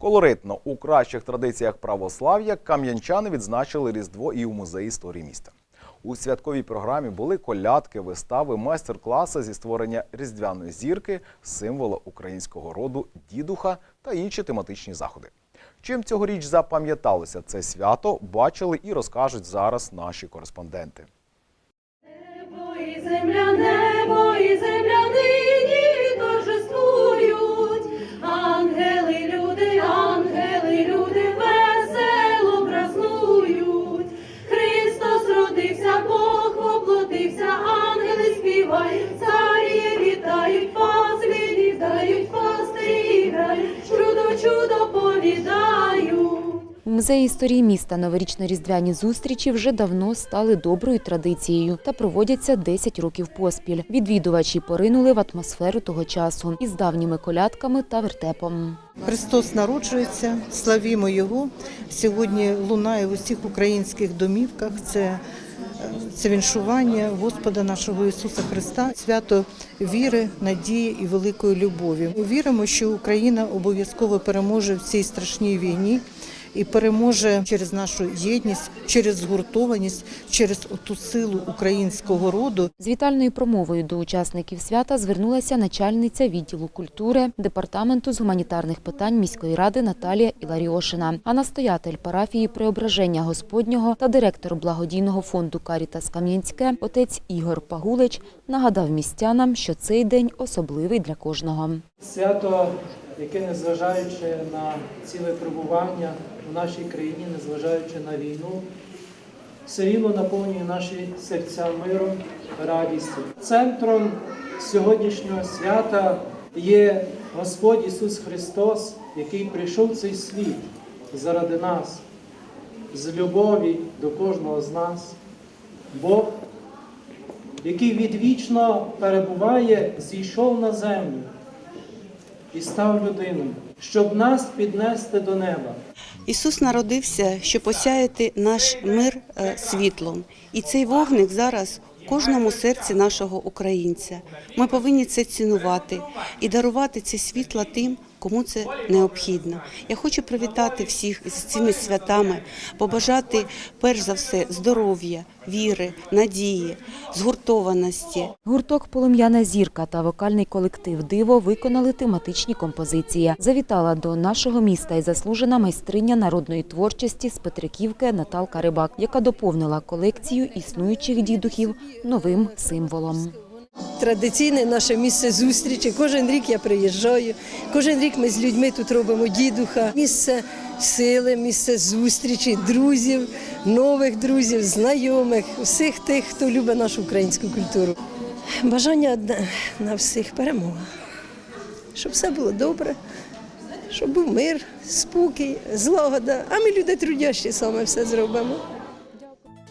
Колоритно у кращих традиціях православ'я кам'янчани відзначили Різдво і у музеї історії міста. У святковій програмі були колядки, вистави, майстер-класи зі створення різдвяної зірки, символа українського роду дідуха та інші тематичні заходи. Чим цьогоріч запам'яталося це свято, бачили і розкажуть зараз наші кореспонденти. Небо і земля, небо У музеї історії міста новорічно-різдвяні зустрічі вже давно стали доброю традицією та проводяться 10 років поспіль. Відвідувачі поринули в атмосферу того часу із давніми колядками та вертепом. Христос народжується, славімо Його. Сьогодні лунає в усіх українських домівках. Це, це віншування Господа нашого Ісуса Христа, свято віри, надії і великої любові. Ми віримо, що Україна обов'язково переможе в цій страшній війні. І переможе через нашу єдність, через згуртованість, через оту силу українського роду, З вітальною промовою до учасників свята звернулася начальниця відділу культури департаменту з гуманітарних питань міської ради Наталія Іларіошина, а настоятель парафії Преображення Господнього та директор благодійного фонду Карітас Кам'янське отець Ігор Пагулич нагадав містянам, що цей день особливий для кожного. Свято, яке, незважаючи на ціле перебування в нашій країні, незважаючи на війну, все рівно наповнює наші серця миром, радістю. Центром сьогоднішнього свята є Господь Ісус Христос, який прийшов в цей світ заради нас, з любові до кожного з нас. Бог який відвічно перебуває, зійшов на землю і став людиною, щоб нас піднести до неба. Ісус народився, щоб осяяти наш мир е, світлом. І цей вогник зараз в кожному серці нашого українця. Ми повинні це цінувати і дарувати ці світла тим, кому це необхідно. Я хочу привітати всіх з цими святами, побажати перш за все здоров'я, віри, надії, згуртованості. Гурток Полум'яна зірка та вокальний колектив Диво виконали тематичні композиції. Завітала до нашого міста і заслужена майстриня народної творчості з Петриківки Наталка Рибак, яка доповнила колекцію існуючих дідухів новим символом. Традиційне наше місце зустрічі. Кожен рік я приїжджаю. Кожен рік ми з людьми тут робимо дідуха. Місце сили, місце зустрічі, друзів, нових друзів, знайомих, всіх тих, хто любить нашу українську культуру. Бажання одне на всіх перемога. Щоб все було добре, щоб був мир, спокій, злагода. А ми люди трудящі саме все зробимо.